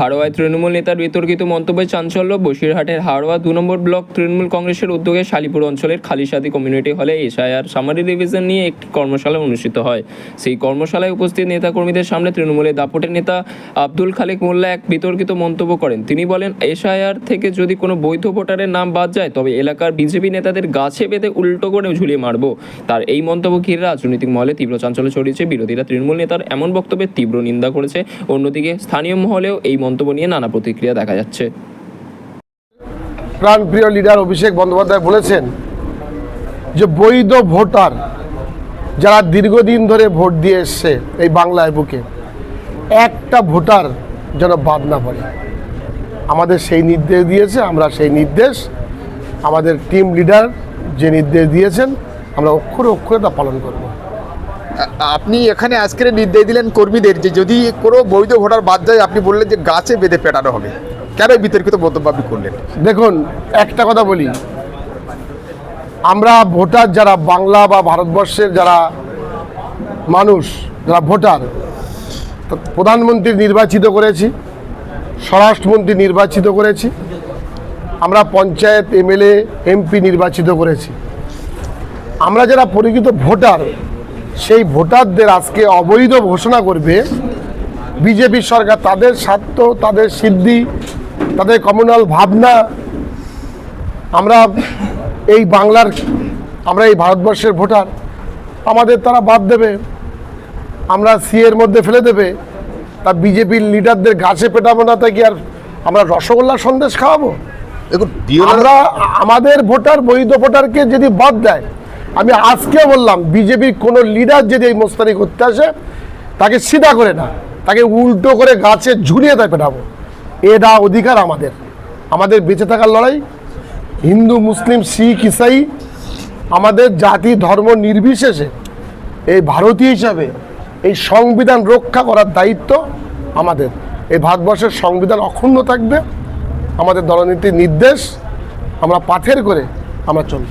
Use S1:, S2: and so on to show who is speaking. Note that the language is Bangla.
S1: হাড়োয়ায় তৃণমূল নেতার বিতর্কিত মন্তব্যে চাঞ্চল্য। বসিরহাটের হাড়োয়া দু নম্বর ব্লক তৃণমূল কংগ্রেসের উদ্যোগে শালিপুর অঞ্চলের খালিসাদি কমিউনিটি হলে এসআইআর সামারি রিভিশন নিয়ে একটি কর্মশালা অনুষ্ঠিত হয়। সেই কর্মশালায় উপস্থিত নেতাকর্মীদের সামনে তৃণমূলের দাপটের নেতা আব্দুল খালেক মোল্লা এক বিতর্কিত মন্তব্য করেন। তিনি বলেন, এসআইআর থেকে যদি কোনো বৈধ ভোটারের নাম বাদ যায়, তবে এলাকার বিজেপি নেতাদের গাছে বেঁধে উল্টো করে ঝুলিয়ে মারব। তার এই মন্তব্য ঘিরে রাজনৈতিক মহলে তীব্র চাঞ্চল্য ছড়িয়েছে। বিরোধীরা তৃণমূল নেতার এমন বক্তব্যের তীব্র নিন্দা করেছে। অন্যদিকে স্থানীয় মহলেও এই মন্তব্য নিয়ে নানা প্রতিক্রিয়া দেখা যাচ্ছে।
S2: প্রাণপ্রিয় লিডার অভিষেক বন্দ্যোপাধ্যায় বলেছেন যে বৈধ ভোটার যারা দীর্ঘদিন ধরে ভোট দিয়ে এসছে এই বাংলায় বুকে, একটা ভোটার যেন বাদ না পড়ে। আমাদের সেই নির্দেশ দিয়েছে, আমরা সেই নির্দেশ, আমাদের টিম লিডার যে নির্দেশ দিয়েছেন, আমরা অক্ষরে অক্ষরে তা পালন করব।
S3: আপনি এখানে আজকের নির্দেশ দিলেন কর্মীদের যে যদি কোনো বৈধ ভোটার বাদ যায়, আপনি বললেন যে গাছে বেঁধে পেটানো হবে। কেন বিতর্কিত মন্তব্য আপনি করলেন?
S2: দেখুন, একটা কথা বলি। আমরা ভোটার যারা বাংলা বা ভারতবর্ষের যারা মানুষ, যারা ভোটার প্রধানমন্ত্রী নির্বাচিত করেছি, স্বরাষ্ট্রমন্ত্রী নির্বাচিত করেছি, আমরা পঞ্চায়েত এমএলএ, এমপি নির্বাচিত করেছি। আমরা যারা পরিচিত ভোটার ভোটারদের আজকে অবৈধ ঘোষণা করবে। বিজেপি সরকার তাদের স্বার্থ তাদের সিদ্ধি তাদের কমিউনাল ভাবনা আমরা এই বাংলার আমরা এই ভারতবর্ষের ভোটার আমাদের তারা বাদ দেবে। আমরা সিএর মধ্যে ফেলে দেবে। তা বিজেপির লিডারদের গাছে পেটাবো না তাই কি আর আমরা রসগোল্লা সন্দেশ খাওয়াবো?
S3: দেখুন
S2: আমরা আমাদের ভোটার বৈধ ভোটারকে যদি বাদ দেয় আমি আজকে বললাম, বিজেপির কোনো লিডার যদি এই মোস্তানি করতে আসে, তাকে সিধা করে না, তাকে উল্টো করে গাছে ঝুলিয়ে দেয় পেটাবো। এটা অধিকার আমাদের। আমাদের বেঁচে থাকার লড়াই, হিন্দু, মুসলিম, শিখ, ইসাই, আমাদের জাতি, ধর্ম নির্বিশেষে এই ভারতীয় হিসাবে এই সংবিধান রক্ষা করার দায়িত্ব আমাদের। এই ভারতবর্ষের সংবিধান অক্ষুণ্ণ থাকবে। আমাদের দলনীতির নির্দেশ আমরা পাথের করে আমরা চলব।